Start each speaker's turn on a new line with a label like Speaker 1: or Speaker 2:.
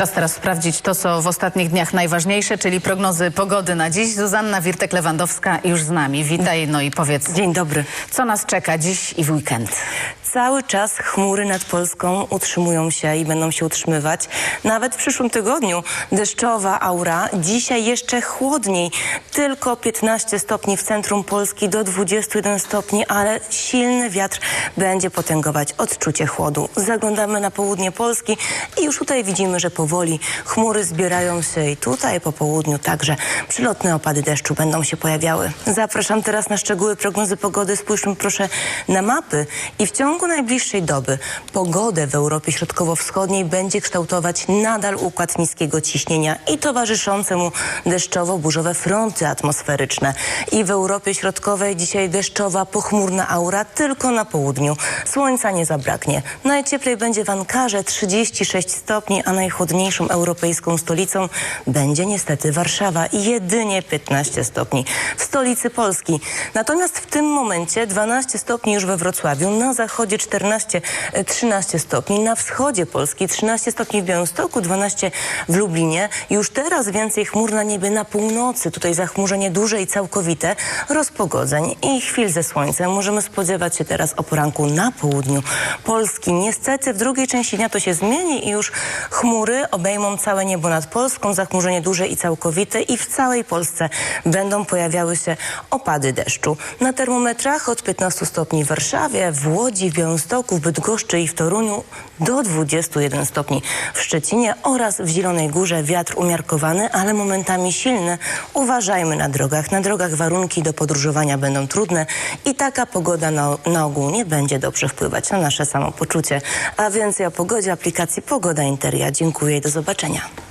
Speaker 1: Czas teraz sprawdzić to, co w ostatnich dniach najważniejsze, czyli prognozy pogody na dziś. Zuzanna Wirtek-Lewandowska już z nami. Witaj, no i powiedz,
Speaker 2: Dzień dobry.
Speaker 1: co nas czeka dziś i w weekend?
Speaker 2: Cały czas chmury nad Polską utrzymują się i będą się utrzymywać. Nawet w przyszłym tygodniu deszczowa aura. Dzisiaj jeszcze chłodniej. Tylko 15 stopni w centrum Polski do 21 stopni, ale silny wiatr będzie potęgować odczucie chłodu. Zaglądamy na południe Polski i już tutaj widzimy, że powoli chmury zbierają się i tutaj po południu także przylotne opady deszczu będą się pojawiały. Zapraszam teraz na szczegóły prognozy pogody. Spójrzmy proszę na mapy i w ciągu najbliższej doby pogodę w Europie Środkowo-Wschodniej będzie kształtować nadal układ niskiego ciśnienia i towarzyszące mu deszczowo-burzowe fronty atmosferyczne. I w Europie Środkowej dzisiaj deszczowa, pochmurna aura tylko na południu. Słońca nie zabraknie. Najcieplej będzie w Ankarze 36 stopni, a najchłodniejszą europejską stolicą będzie niestety Warszawa jedynie 15 stopni w stolicy Polski. Natomiast w tym momencie 12 stopni już we Wrocławiu, na zachodzie 14, e, 13 stopni, na wschodzie Polski 13 stopni w Białymstoku, 12 w Lublinie. Już teraz więcej chmur na niebie na północy. Tutaj zachmurzenie duże i całkowite, rozpogodzeń i chwil ze słońcem. Możemy spodziewać się teraz o poranku na południu Polski. Niestety w drugiej części dnia to się zmieni i już chmury obejmą całe niebo nad Polską, zachmurzenie duże i całkowite i w całej Polsce będą pojawiały się opady deszczu. Na termometrach od 15 stopni w Warszawie, w Łodzi, w Białymstoku, w Bydgoszczy i w Toruniu do 21 stopni w Szczecinie oraz w Zielonej Górze wiatr umiarkowany, ale momentami silny. Uważajmy na drogach. Na drogach warunki do podróżowania będą trudne i taka pogoda na, na ogół nie będzie dobrze wpływać na nasze samopoczucie. A więcej o pogodzie aplikacji Pogoda Interia. Dziękuję i do zobaczenia.